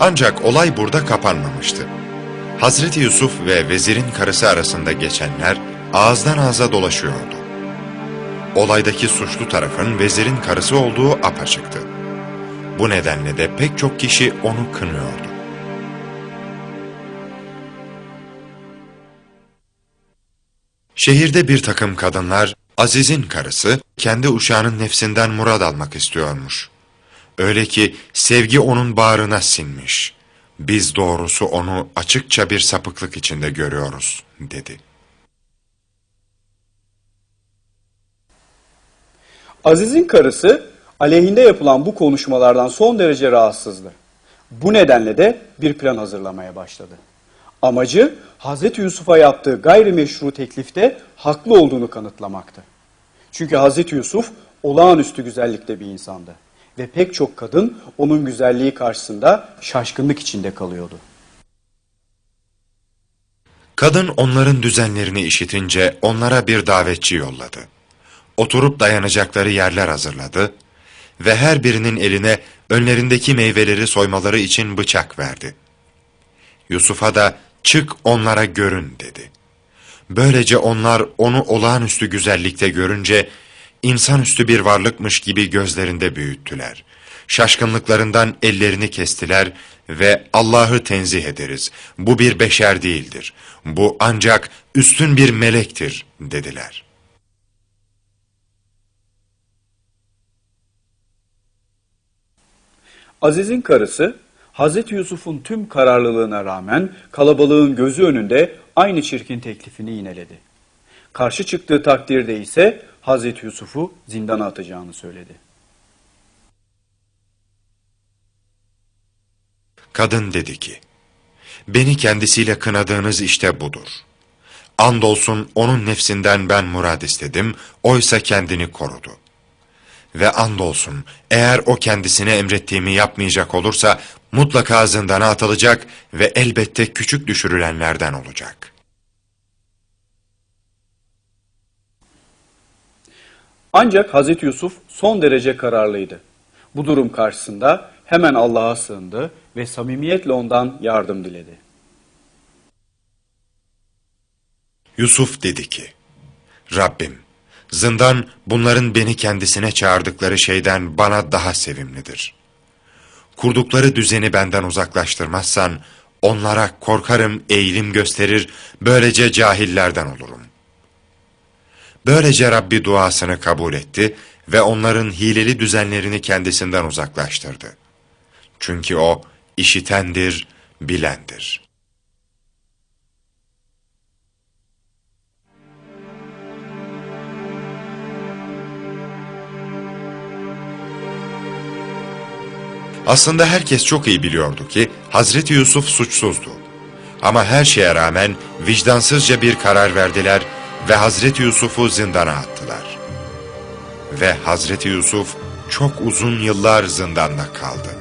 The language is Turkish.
Ancak olay burada kapanmamıştı. Hazreti Yusuf ve vezirin karısı arasında geçenler ağızdan ağza dolaşıyordu. Olaydaki suçlu tarafın vezirin karısı olduğu apaçıktı. Bu nedenle de pek çok kişi onu kınıyordu. Şehirde bir takım kadınlar, Aziz'in karısı, kendi uşağının nefsinden murad almak istiyormuş. Öyle ki sevgi onun bağrına sinmiş. Biz doğrusu onu açıkça bir sapıklık içinde görüyoruz, dedi. Aziz'in karısı aleyhinde yapılan bu konuşmalardan son derece rahatsızdı. Bu nedenle de bir plan hazırlamaya başladı. Amacı Hazreti Yusuf'a yaptığı gayrimeşru teklifte haklı olduğunu kanıtlamaktı. Çünkü Hazreti Yusuf olağanüstü güzellikte bir insandı ve pek çok kadın onun güzelliği karşısında şaşkınlık içinde kalıyordu. Kadın onların düzenlerini işitince onlara bir davetçi yolladı. Oturup dayanacakları yerler hazırladı ve her birinin eline önlerindeki meyveleri soymaları için bıçak verdi. Yusuf'a da çık onlara görün dedi. Böylece onlar onu olağanüstü güzellikte görünce insanüstü bir varlıkmış gibi gözlerinde büyüttüler. Şaşkınlıklarından ellerini kestiler ve Allah'ı tenzih ederiz. Bu bir beşer değildir. Bu ancak üstün bir melektir dediler. Aziz'in karısı Hazreti Yusuf'un tüm kararlılığına rağmen kalabalığın gözü önünde aynı çirkin teklifini yineledi. Karşı çıktığı takdirde ise Hazreti Yusuf'u zindana atacağını söyledi. Kadın dedi ki, beni kendisiyle kınadığınız işte budur. Andolsun onun nefsinden ben murad istedim, oysa kendini korudu. Ve andolsun eğer o kendisine emrettiğimi yapmayacak olursa mutlaka zindana atılacak ve elbette küçük düşürülenlerden olacak. Ancak Hazreti Yusuf son derece kararlıydı. Bu durum karşısında hemen Allah'a sığındı ve samimiyetle ondan yardım diledi. Yusuf dedi ki, Rabbim, zindan bunların beni kendisine çağırdıkları şeyden bana daha sevimlidir. Kurdukları düzeni benden uzaklaştırmazsan, onlara korkarım eğilim gösterir, böylece cahillerden olurum. Böylece Rabbi duasını kabul etti ve onların hileli düzenlerini kendisinden uzaklaştırdı. Çünkü o işitendir, bilendir. Aslında herkes çok iyi biliyordu ki Hazreti Yusuf suçsuzdu. Ama her şeye rağmen vicdansızca bir karar verdiler ve Hazreti Yusuf'u zindana attılar. Ve Hazreti Yusuf çok uzun yıllar zindanda kaldı.